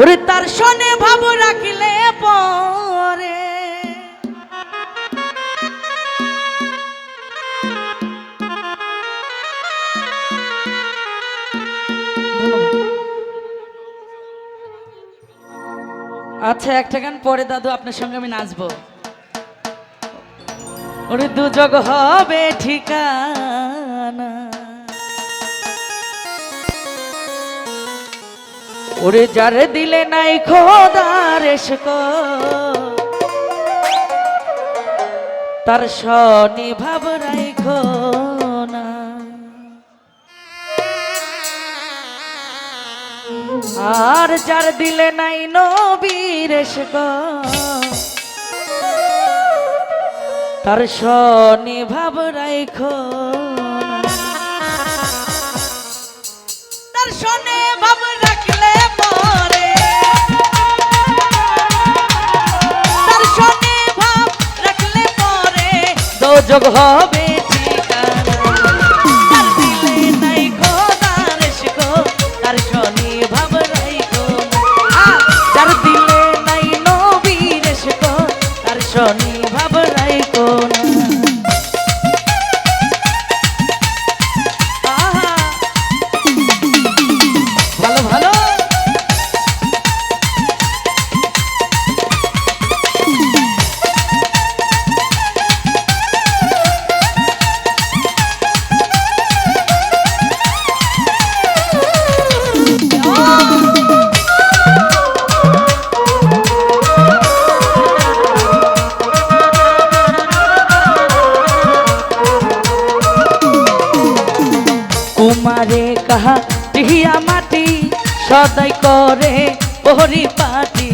ওরে তার শোনে ভাব রাখিলে পরে। আচ্ছা একটা গান পরে দাদু, আপনার সঙ্গে আমি নাচবো। ওরে দুযোগ হবে ঠিকানা। ওরে যারে দিলে নাই খোদার তার শনি ভাব রাইখো না। আর যার দিলে নাই নবীর তার শনি ভাব না। তার শনে ভাব দোজগ হবে ঠিকানা। তার দিলে নাই খোদার শিখো তার শনি ভাব কুমারে কাহা টিহিয়া মাটি, সদাই করে পরি পাটি।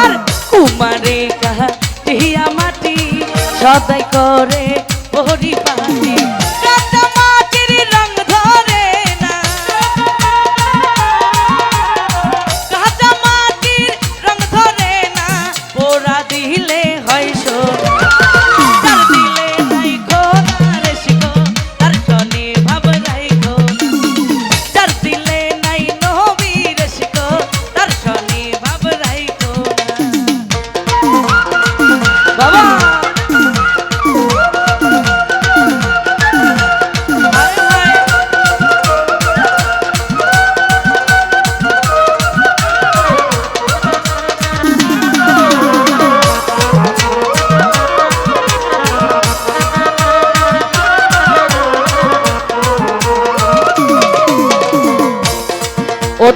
আর কুমারে কাহা টিহিয়া মাটি, সদাই করে ওহরি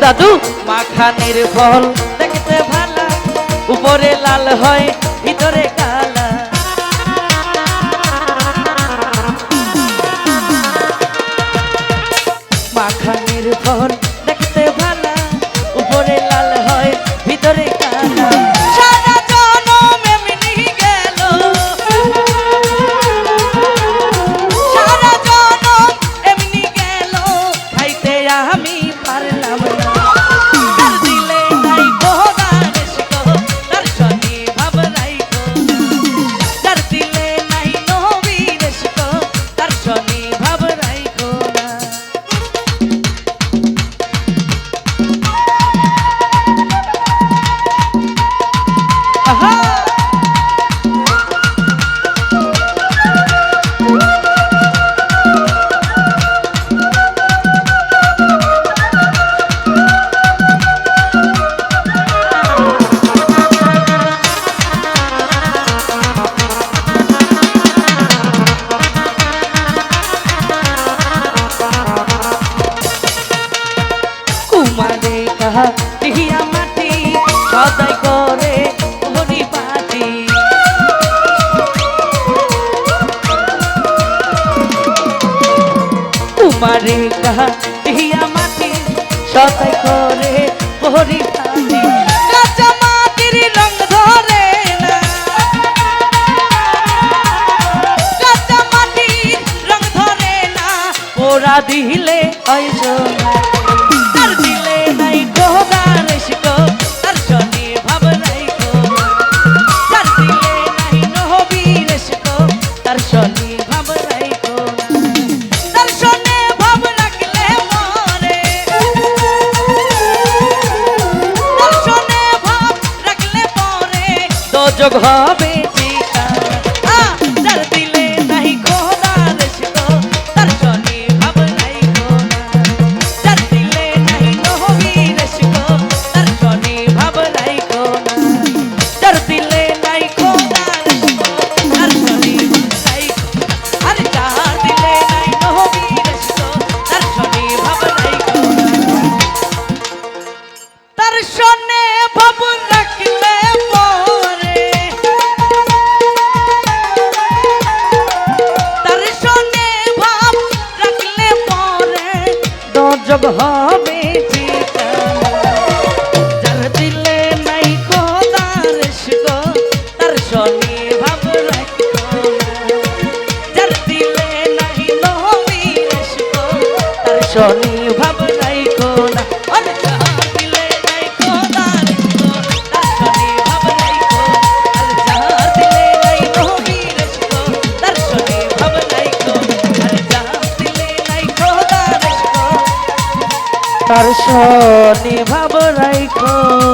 দাদু। মাখানির ফল দেখতে ভালো। উপরে লাল হয় ভিতরে সদাই করে হরি কুমারে কাহা মাটি সদাই করে হরি কাঁচা মাটির রং ধরে না। কাঁচা মাটির রং ধরে না। ওরা দিলে হয় দোজগ হবে শনি ভাব রাখো